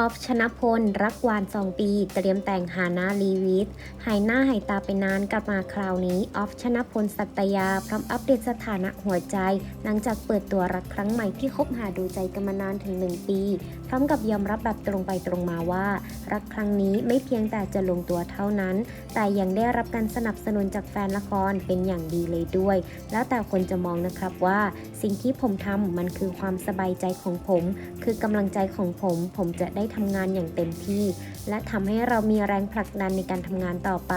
ออฟชนะพล รักวาน2ปี เตรียมแต่งหาน้าลีวิทหายหน้าหายตาไปนานกลับมาคราวนี้ ออฟชนะพลสัตยา พร้อมอัปเดตสถานะหัวใจ หลังจากเปิดตัวรักครั้งใหม่ที่คบหาดูใจกันมานานถึง 1 ปี พร้อมกับยอมรับแบบตรงไปตรงมาว่า รักครั้งนี้ไม่เพียงแต่จะลงตัวเท่านั้น แต่ยังได้รับการสนับสนุนจากแฟนละครเป็นอย่างดีเลยด้วย แล้วแต่คนจะมองนะครับว่า สิ่งที่ผมทำมันคือความสบายใจของผม คือกำลังใจของผม ผมจะได้ทำงานอย่างเต็มที่ และทำให้เรามีแรงผลักดันในการทำงานต่อไป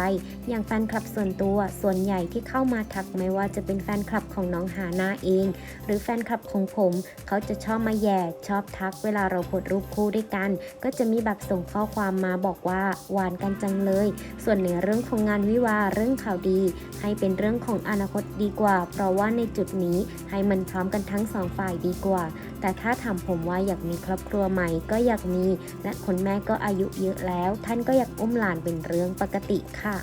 อย่างแฟนคลับส่วนตัวส่วนใหญ่ที่เข้ามาทักไม่ว่าจะเป็นแฟนคลับของน้องหานาเอง หรือแฟนคลับของผม เขาจะชอบมาแย่ชอบทักเวลาเราโพสรูปคู่ด้วยกัน ก็จะมีแบบส่งข้อความมาบอกว่าหวานกันจังเลย ส่วนในเรื่องของงานวิวาเรื่องข่าวดี ให้เป็นเรื่องของอนาคตดีกว่า เพราะว่าในจุดนี้ให้มันพร้อมกันทั้งสองฝ่ายดีกว่า แต่ถ้าถามผมว่าอยากมีครอบครัวใหม่ก็อยากมีและคนแม่ก็อายุเยอะแล้ว ท่านก็อยากอุ้มหลานเป็นเรื่องปกติค่ะ